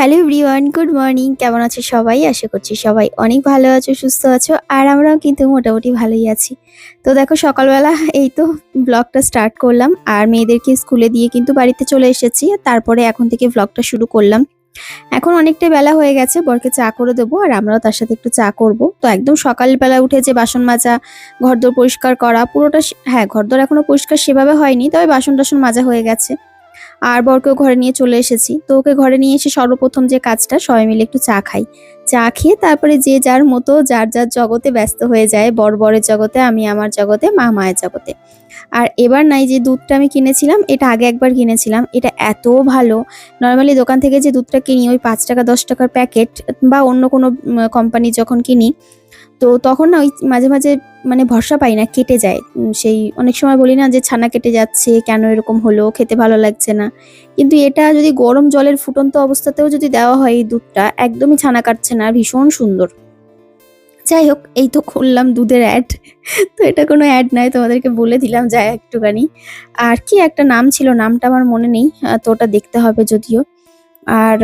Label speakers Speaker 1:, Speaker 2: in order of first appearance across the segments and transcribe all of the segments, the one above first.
Speaker 1: Hello everyone, good morning. কেমন আছো সবাই? আশা করছি সবাই অনেক ভালো আছো, সুস্থ আছো, আর আমরাও কিন্তু মোটামুটি ভালোই আছি। তো দেখো সকালবেলা এই তো ব্লগটা স্টার্ট করলাম, আর মেয়েদেরকে স্কুলে দিয়ে কিন্তু বাড়িতে চলে এসেছি। তারপরে এখন থেকে ব্লগটা শুরু করলাম। এখন অনেকটা বেলা হয়ে গেছে, বরকে চা করে দেবো, আর আমরাও তার সাথে একটু চা করব। তো একদম সকালবেলা উঠে যে বাসন মাজা, ঘরদোর পরিষ্কার করা, পুরোটা হ্যাঁ ঘরদোর এখনও পরিষ্কার সেভাবে হয়নি, তবে বাসন টাসন মাজা হয়ে গেছে। আর বরকেও ঘরে নিয়ে চলে এসেছি। তো ওকে ঘরে নিয়ে এসে সর্বপ্রথম যে কাজটা, সবাই মিলে একটু চা খাই। চা খেয়ে তারপরে যে যার মতো, যার যার জগতে ব্যস্ত হয়ে যায় বর বরের জগতে, আমি আমার জগতে, মা মায়ের জগতে। আর এবার নাই যে দুধটা আমি কিনেছিলাম, এটা আগে একবার কিনেছিলাম, এটা এত ভালো। নর্মালি দোকান থেকে যে দুধটা কিনি, ওই পাঁচ টাকা, দশ টাকার প্যাকেট বা অন্য কোনো কোম্পানি যখন কিনি তো তখন না ওই মাঝে মাঝে মানে ভরসা পাই না, কেটে যায়। সেই অনেক সময় বলি না যে ছানা কেটে যাচ্ছে, কেন এরকম হলো, খেতে ভালো লাগছে না। কিন্তু এটা যদি গরম জলের ফুটন্ত অবস্থাতেও যদি দেওয়া হয় এই দুধটা, একদমই ছানা কাটছে না, ভীষণ সুন্দর। যাই হোক, এই তো খুললাম দুধের অ্যাড তো এটা কোনো অ্যাড নয়, তোমাদেরকে বলে দিলাম যাই একটুখানি। আর কি একটা নাম ছিল, নামটা আমার মনে নেই তো ওটা দেখতে হবে যদিও। আর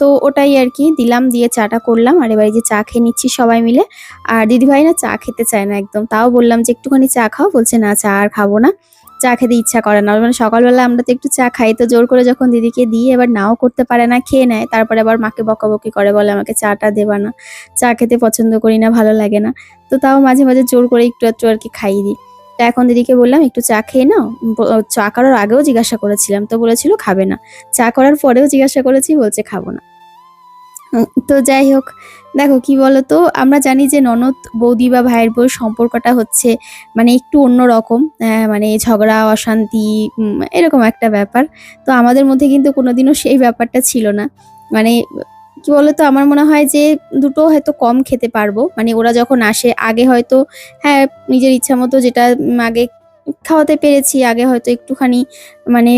Speaker 1: তো ওটাই আর কি, দিলাম, দিয়ে চাটা করলাম, আর এবারে যে চা খেয়ে নিচ্ছি সবাই মিলে। আর দিদিভাই না চা খেতে চায় না একদম, তাও বললাম যে একটুখানি চা খাও, বলছে না, চা আর খাব না, চা খেতে ইচ্ছা করে না। মানে সকালবেলা আমরা তো একটু চা খাই, তো জোর করে যখন দিদিকে দিই, এবার নাও করতে পারে না, খেয়ে নেয়, তারপরে আবার মাকে বকাবকি করে, বলে আমাকে চাটা দেবা না, চা খেতে পছন্দ করি না, ভালো লাগে না। তো তাও মাঝে মাঝে জোর করে একটু একটু আর কি খাইয়ে দিই। তো এখন দিদিকে বললাম একটু চা খেয়ে নাও। চা করার আগেও জিজ্ঞাসা করেছিলাম তো বলেছিল খাবে না। চা করার পরেও জিজ্ঞাসা করেছি বলছে খাব না। তো যাই হোক দেখো কি বলতো আমরা জানি যে ননদ বৌদি বা ভাইয়ের বউ সম্পর্কটা হচ্ছে মানে একটু অন্যরকম আহ, মানে ঝগড়া অশান্তি এরকম একটা ব্যাপার। তো আমাদের মধ্যে কিন্তু কোনোদিনও সেই ব্যাপারটা ছিল না। মানে কি বলতো? আমার মনে হয় যে দুটো হয়তো কম খেতে পারব। মানে ওরা যখন আসে, আগে হয়তো হ্যাঁ নিজের ইচ্ছা মতো যেটা আগে খাওয়াতে পেরেছি, আগে হয়তো একটুখানি মানে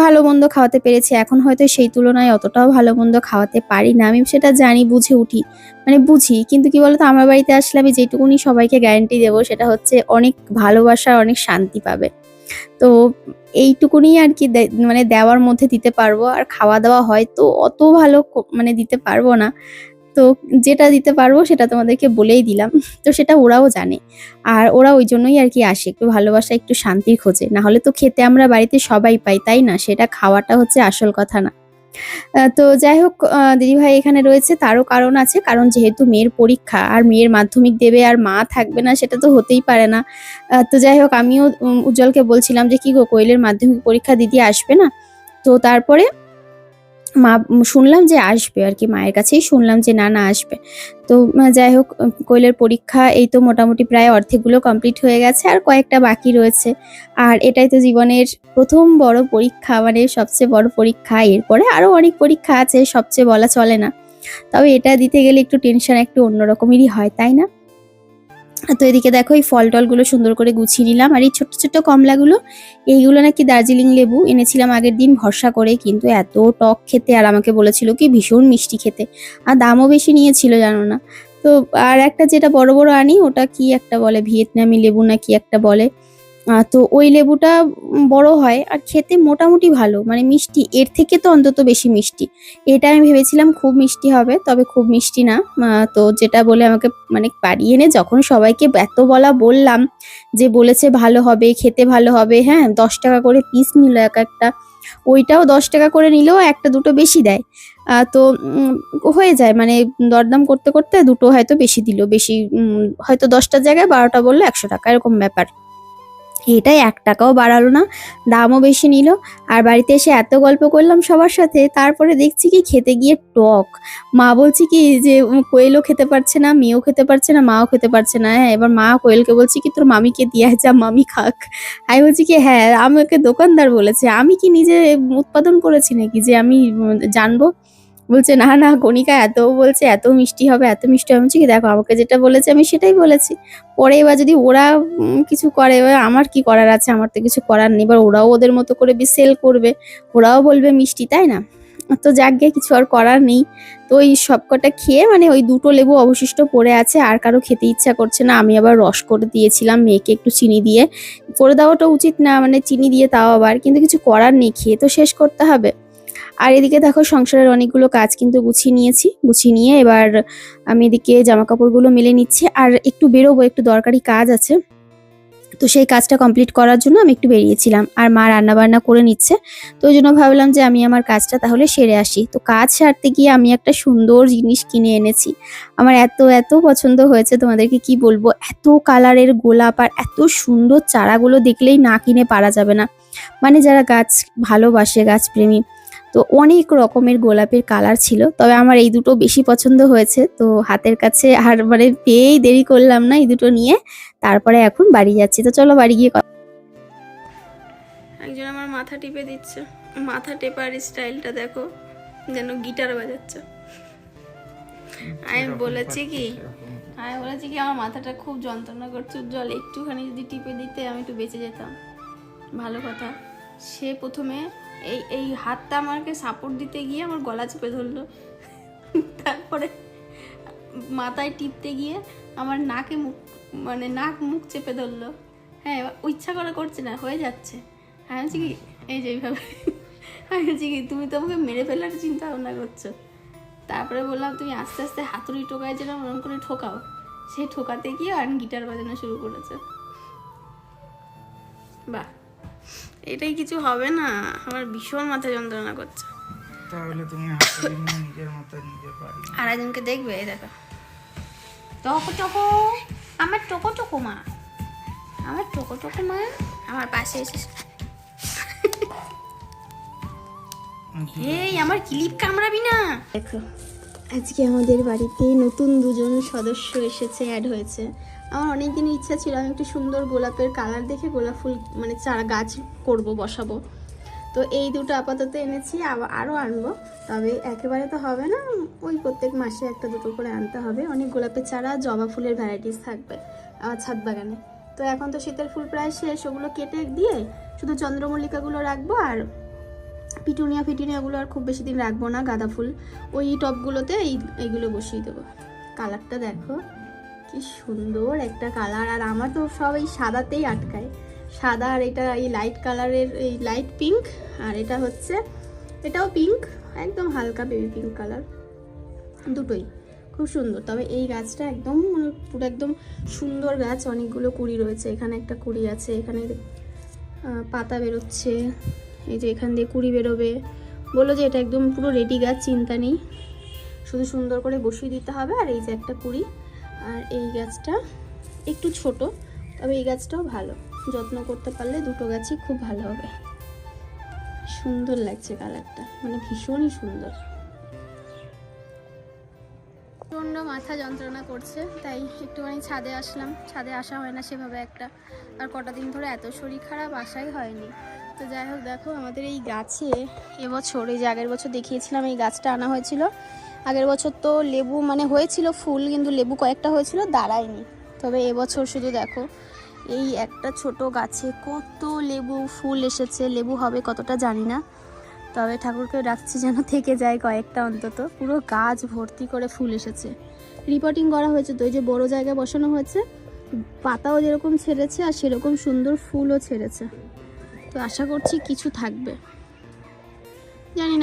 Speaker 1: ভালো মন্দ খাওয়াতে পেরেছি। এখন হয়তো সেই তুলনায় অতটাও ভালো মন্দ খাওয়াতে পারি না। আমি সেটা জানি, বুঝে উঠি। মানে বুঝি, কিন্তু কি বলতো? আমার বাড়িতে আসলে আমি যেটুকুনি সবাইকে গ্যারেন্টি দেবো, সেটা হচ্ছে অনেক ভালোবাসা, অনেক শান্তি পাবে। তো এইটুকুনি আর কি মানে দেওয়ার মধ্যে দিতে পারব। আর খাওয়া দাওয়া হয় তো অত ভালো মানে দিতে পারব না। তো যেটা দিতে পারব সেটা তোমাদেরকে বলেই দিলাম। তো সেটা ওরাও জানে। আর ওরা ওই জন্যই আর কি আসে। একটু ভালোবাসা, একটু শান্তির খোঁজে। না হলে তো খেতে আমরা বাড়িতে সবাই পাই, তাই না? সেটা খাওয়াটা হচ্ছে আসল কথা না। তো যাই হোক দিদিভাই এখানে রয়েছে, তারও কারণ আছে, কারণ যেহেতু মেয়ের পরীক্ষা, আর মেয়ের মাধ্যমিক দেবে আর মা থাকবে না, সেটা তো হতেই পারে না। তো যাই হোক আমিও উজ্জ্বলকে বলছিলাম যে, কি গো, কোয়েলের মাধ্যমিক পরীক্ষা দিদি আসবে না? তো তারপরে মা, শুনলাম যে আসবে আর কি মায়ের কাছেই, শুনলাম যে না না আসবে। তো যাই হোক কোয়েলের পরীক্ষা এই তো মোটামুটি প্রায় অর্ধেকগুলো কমপ্লিট হয়ে গেছে আর কয়েকটা বাকি রয়েছে। আর এটাই তো জীবনের প্রথম বড় পরীক্ষা মানে সবচেয়ে বড় পরীক্ষা। এরপরে আরও অনেক পরীক্ষা আছে, সবচেয়ে বলা চলে না। তবে এটা দিতে গেলে একটু টেনশন একটু অন্যরকমেরই হয়, তাই না? তো এদিকে দেখো এই ফল টলগুলো সুন্দর করে গুছিয়ে নিলাম। আর এই ছোট্ট ছোট্ট কমলাগুলো, এইগুলো নাকি দার্জিলিং লেবু এনেছিলাম আগের দিন ভরসা করে, কিন্তু এত টক খেতে, আর আমাকে বলেছিল কি ভীষণ মিষ্টি খেতে। আর দামও বেশি নিয়েছিল, জানো না। তো আর একটা যেটা বড় বড় আনি, ওটা কি একটা বলে? ভিয়েতনামি লেবু না কি একটা বলে? তো ওই লেবুটা বড় হয় আর খেতে মোটামুটি ভালো। মানে মিষ্টি, এর থেকে তো অন্তত বেশি মিষ্টি। এটা আমি ভেবেছিলাম খুব মিষ্টি হবে, তবে খুব মিষ্টি না। তো যেটা বলে আমাকে মানে পাড়িয়ে এনে যখন সবাইকে এত বলা বললাম যে বলেছে ভালো হবে, খেতে ভালো হবে হ্যাঁ দশ টাকা করে পিস নিল এক একটা। ওইটাও দশ টাকা করে নিলেও একটা দুটো বেশি দেয়। তো হয়ে যায়। মানে দরদাম করতে করতে দুটো হয়তো বেশি দিল। বেশি হয়তো দশটার জায়গায় বারোটা বলল একশো টাকা, এরকম ব্যাপার। এটাই এক টাকাও বাড়ালো না, দামও বেশি নিল। আর বাড়িতে এসে এত গল্প করলাম সবার সাথে, তারপরে দেখছি কি খেতে গিয়ে টক। মা বলছি কি, যে কোয়েলও খেতে পারছে না, মেয়েও খেতে পারছে না, মাও খেতে পারছে না। হ্যাঁ এবার মা কোয়েলকে বলছি কি, তোর মামিকে দিয়ে যা মামি খাক। আমি বলছি কি হ্যাঁ আমাকে দোকানদার বলেছে। আমি কি নিজে উৎপাদন করেছি নাকি? যে আমি জানব? বলছে, না না, কণিকা এত বলছে, এত মিষ্টি হবে, এত মিষ্টি হবে। কি দেখো, আমাকে যেটা বলেছে, আমি সেটাই বলেছি। পরে এবার যদি ওরা কিছু করে, এবার আমার কি করার আছে? আমার তো কিছু করার নেই। এবার ওরাও ওদের মতো করে সেল করবে। ওরাও বলবে, মিষ্টি, তাই না? তো যাক কিছু আর করার নেই। তো ওই সবকটা খেয়ে মানে ওই দুটো লেবু অবশিষ্ট পড়ে আছে, আর কারও খেতে ইচ্ছা করছে না। আমি আবার রস করে দিয়েছিলাম মেয়েকে একটু চিনি দিয়ে। করে দেওয়াটা উচিত না মানে চিনি দিয়ে তাও আবার, কিন্তু কিছু করার নেই, খেয়ে তো শেষ করতে হবে। আর এদিকে দেখো সংসারের অনেকগুলো কাজ কিন্তু গুছিয়ে নিয়েছি, গুছিয়ে নিয়ে এবার আমি এদিকে জামা কাপড়গুলো মেলে নিচ্ছি আর একটু বেরোবো, একটু দরকারি কাজ আছে। তো সেই কাজটা কমপ্লিট করার জন্য আমি একটু বেরিয়েছিলাম আর মা রান্না বান্না করে নিচ্ছে। তো ওই জন্য ভাবলাম যে আমি আমার কাজটা তাহলে সেরে আসি। তো কাজ সারতে গিয়ে আমি একটা সুন্দর জিনিস কিনে এনেছি। আমার এত এত পছন্দ হয়েছে, তোমাদেরকে কি বলব? এত কালারের গোলাপ আর এত সুন্দর চারাগুলো দেখলেই না কিনে পারা যাবে না। মানে যারা গাছ ভালোবাসে, গাছপ্রেমী তো অনেক রকমের গোলাপের কালার ছিল, তবে আমার এই দুটো বেশি পছন্দ হয়েছে। তো হাতের কাছে আর মানে পেয়েই দেরি করলাম না এই দুটো নিয়ে, তারপরে এখন বাড়ি যাচ্ছি। তো চলো বাড়ি গিয়ে
Speaker 2: একজন আমার মাথা টিপে দিচ্ছে। মাথা টেপার স্টাইলটা দেখো, যেন গিটার বাজাচ্ছে। আমি বলেছি কি, আমি বলেছি কি, আমার মাথাটা খুব যন্ত্রণা করছে, জল একটুখানি যদি টিপে দিতে আমি একটু বেঁচে যেতাম। ভালো কথা। সে প্রথমে এই এই হাতটা আমাকে সাপোর্ট দিতে গিয়ে আমার গলা চেপে ধরলো। তারপরে মাথায় টিপতে গিয়ে আমার নাকে মুখ মানে নাক মুখ চেপে ধরলো। হ্যাঁ ইচ্ছা করে করছে না, হয়ে যাচ্ছে। হ্যাঁ বলছি কি, এই যে এইভাবে। আমি বলছি কি, তুমি তো আমাকে মেরে ফেলার চিন্তা ভাবনা করছ। তারপরে বললাম, তুমি আস্তে আস্তে হাতুড়ি টোকায় যেন ওরকম করে ঠোকাও। সেই ঠোকাতে গিয়ে আর গিটার বাজানো শুরু করেছে। বাহ। এটাই কিছু হবে না। আমার ভীষণ মাথা যন্ত্রণা করছে।
Speaker 3: তাহলে তুমি নিজের মাথায় নিজে পারি
Speaker 2: আর একজনকে দেখবে এই দেখো। টকো টকো আমার টকো টকো মা। আমার টকো টকো মা। আমার পাশে এসে এই আমার ক্লিপ কামড়াবি না। দেখো আজকে আমাদের বাড়িতে নতুন দুজন সদস্য এসেছে অ্যাড হয়েছে। আমার অনেক দিনের ইচ্ছা ছিল আমি একটু সুন্দর গোলাপের কালার দেখে গোলাপ ফুল মানে চারা গাছ করব, বসাবো। তো এই দুটো আপাতত এনেছি আরও আনব। তবে একেবারে তো হবে না, ওই প্রত্যেক মাসে একটা দুটো করে আনতে হবে। অনেক গোলাপের চারা, জবা ফুলের ভ্যারাইটিস থাকবে আমার ছাদ বাগানে। তো এখন তো শীতের ফুল প্রায় শেষ, ওগুলো কেটে দিয়ে শুধু চন্দ্রমল্লিকাগুলো রাখব, আর পিটুনিয়া ফিটুনিয়াগুলো আর খুব বেশি দিন রাখব না, গাঁদা ফুল। ওই টপগুলোতে এই, এইগুলো বসিয়ে দেবো। কালারটা দেখো। কি সুন্দর একটা কালার আর আমার তো সব এই সাদাতেই আটকায়। সাদা আর এটা এই লাইট কালারের এই লাইট পিঙ্ক আর এটা হচ্ছে, এটাও পিঙ্ক একদম হালকা বেবি পিঙ্ক কালার দুটোই, খুব সুন্দর। তবে এই গাছটা একদম, পুরো একদম সুন্দর গাছ। অনেকগুলো কুড়ি রয়েছে, এখানে একটা কুড়ি আছে, এখানে পাতা বেরোচ্ছে, এই যে এখান দিয়ে কুড়ি বেরোবে। বলল যে এটা একদম পুরো রেডি গাছ, চিন্তা নেই। শুধু সুন্দর করে বসিয়ে দিতে হবে, আর এই যে একটা কুড়ি। আর এই গাছটা একটু ছোট, তবে এই গাছটাও ভালো। যত্ন করতে পারলে দুটো গাছই খুব ভালো হবে। সুন্দর লাগছে কালারটা মানে ভীষণই সুন্দর। প্রচণ্ড মাথা যন্ত্রণা করছে, তাই একটুখানি ছাদে আসলাম। ছাদে আসা হয় না সেভাবে একটা। আর কটা দিন ধরে এত শরীর খারাপ আসাই হয়নি। তো যাই হোক, দেখো আমাদের এই গাছে এবছর, এই যে আগের বছর দেখিয়েছিলাম, এই গাছটা আনা হয়েছিল। আগের বছর তো লেবু মানে হয়েছিল ফুল, কিন্তু লেবু কয়েকটা হয়েছিল, দাঁড়ায়নি। তবে এবছর শুধু দেখো, এই একটা ছোট গাছে কত লেবু ফুল এসেছে, লেবু হবে কতটা জানি না। তবে ঠাকুরকে ডাকছি যেন থেকে যায় কয়েকটা অন্তত। পুরো গাছ ভর্তি করে ফুল এসেছে। রিপোর্টিং করা হয়েছে তো ওই যে বড় জায়গায় বসানো হয়েছে, পাতাও যেরকম ছেড়েছে আর সেরকম সুন্দর ফুলও ছেড়েছে। তো আশা করছি কিছু থাকবে।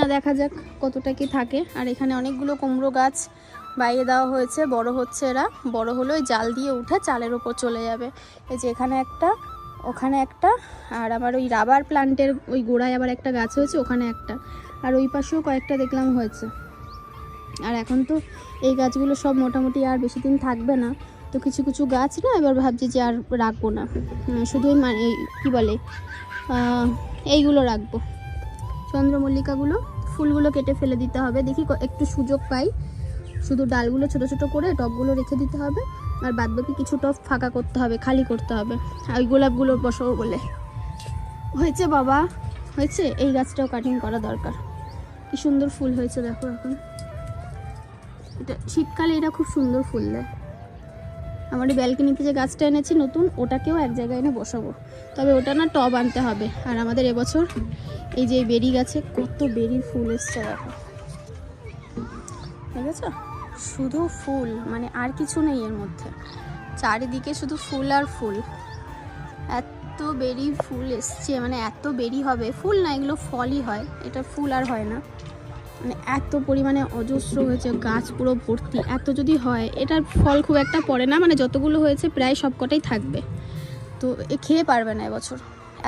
Speaker 2: দেখা যাক কতটা কি থাকে। আর এখানে অনেকগুলো কুমড়ো গাছ বাইরে দেওয়া হয়েছে। বড় হচ্ছে এরা। বড় হলে ওই জাল দিয়ে উঠে চালের ওপর চলে যাবে। এই যে এখানে একটা, ওখানে একটা, আর আবার ওই রাবার প্লান্টের ওই গোড়ায় আবার একটা গাছ হয়েছে, ওখানে একটা। আর ওই পাশেও কয়েকটা দেখলাম হয়েছে। আর এখন তো এই গাছগুলো সব মোটামুটি আর বেশি দিন থাকবে না। তো কিছু কিছু গাছ না, এবার ভাবছি যে আর রাখব না। শুধু ওই মা- কী বলে? এইগুলো রাখব। চন্দ্রমল্লিকাগুলো। ফুলগুলো কেটে ফেলে দিতে হবে। দেখি একটু সুযোগ পাই। শুধু ডালগুলো ছোট ছোট করে টবগুলো রেখে দিতে হবে। আর বাদবাকি কিছু টব ফাঁকা করতে হবে, খালি করতে হবে। আর ওই গোলাপগুলো বসাবো বলে। হয়েছে বাবা, হয়েছে? এই গাছটাও কাটিং করা দরকার। কি সুন্দর ফুল হয়েছে দেখো এখন। এটা শীতকালে এটা খুব সুন্দর ফুল দেয়। আমার এই ব্যালকনিতে যে গাছটা এনেছি নতুন, ওটাকেও এক জায়গায় এনে বসাবো। তবে ওটা না টব আনতে হবে। আর আমাদের এবছর এই যে বেরি গাছে কত বেরির ফুল এসছে দেখো। দেখেছ? শুধু ফুল মানে আর কিছু নেই এর মধ্যে। চারিদিকে শুধু ফুল আর ফুল। এত বেরি ফুল এসছে মানে এত বেরি হবে। ফুল না, এগুলো ফলই হয়। এটা ফুল আর হয় না। মানে এত পরিমাণে অজস্র হয়েছে, গাছ পুরো ভর্তি, এত যদি হয়, এটার ফল খুব একটা পড়ে না মানে যতগুলো হয়েছে প্রায় সবকটাই থাকবে। তো এ খেয়ে পারবে না এবছর,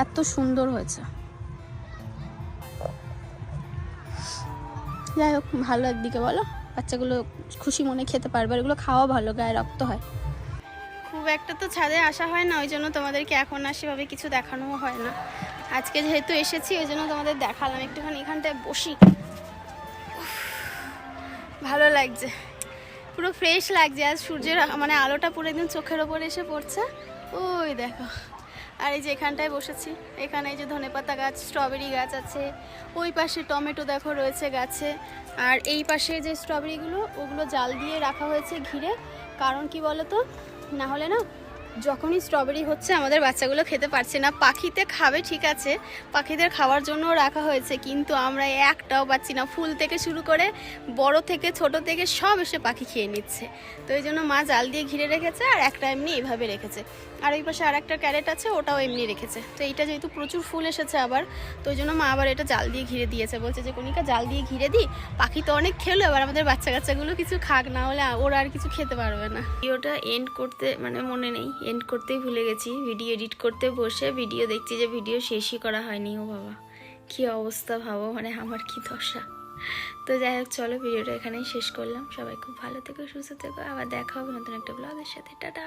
Speaker 2: এত সুন্দর হয়েছে। যাই হোক, ভালো একদিকে বলো, বাচ্চাগুলো খুশি মনে খেতে পারবে এগুলো খাওয়া ভালো, গায়ে রক্ত হয়। খুব একটা তো ছাদে আসা হয় না, ওই জন্য তোমাদেরকে এখন আর সেভাবে কিছু দেখানোও হয় না। আজকে যেহেতু এসেছি, ওই জন্য তোমাদের দেখালাম, একটুখানি এখানটায় বসি। ভালো লাগছে। পুরো ফ্রেশ লাগছে। আর সূর্যের মানে আলোটা পুরো একদম চোখের ওপর এসে পড়ছে। ওই দেখো। আর এই যে এখানটায় বসেছি। এখানে এই যে ধনেপাতা গাছ স্ট্রবেরি গাছ আছে। ওই পাশে টমেটো দেখো রয়েছে গাছে। আর এই পাশে যে স্ট্রবেরিগুলো ওগুলো জাল দিয়ে রাখা হয়েছে ঘিরে। কারণ কি বলো তো না হলে না যখনই স্ট্রবেরি হচ্ছে, আমাদের বাচ্চাগুলো খেতে পারছে না। পাখিতে খাবে, ঠিক আছে, পাখিদের খাওয়ার জন্য রাখা হয়েছে, কিন্তু আমরা একটাও পাচ্ছি না। ফুল থেকে শুরু করে বড় থেকে ছোট থেকে সব এসে পাখি খেয়ে নিচ্ছে। তো এই জন্য মা জাল দিয়ে ঘিরে রেখেছে আর একটা এমনি এইভাবে রেখেছে। আর ওই পাশে আর একটা ক্যারেট আছে, ওটাও এমনি রেখেছে। তো এইটা যেহেতু প্রচুর ফুল এসেছে আবার, তো ওই জন্য মা আবার এটা জাল দিয়ে ঘিরে দিয়েছে। বলছে যে কনিকা জাল দিয়ে ঘিরে দিই পাখি তো অনেক খেলো, এবার আমাদের বাচ্চা কাচ্চাগুলো কিছু খাক, না হলে ওরা আর কিছু খেতে পারবে না।
Speaker 4: ওটা এন্ড করতে মানে মনে নেই এন্ড করতেই ভুলে গেছি। ভিডিও এডিট করতে বসে ভিডিও দেখছি যে ভিডিও শেষই করা হয়নি। ও বাবা, কি অবস্থা ভাবো মানে আমার কি দশা। তো যাই হোক, চলো ভিডিওটা এখানেই শেষ করলাম। সবাই খুব ভালো থেকো, সুস্থ থেকো। আবার দেখা হবে নতুন একটা ব্লগের সাথে। টাটা!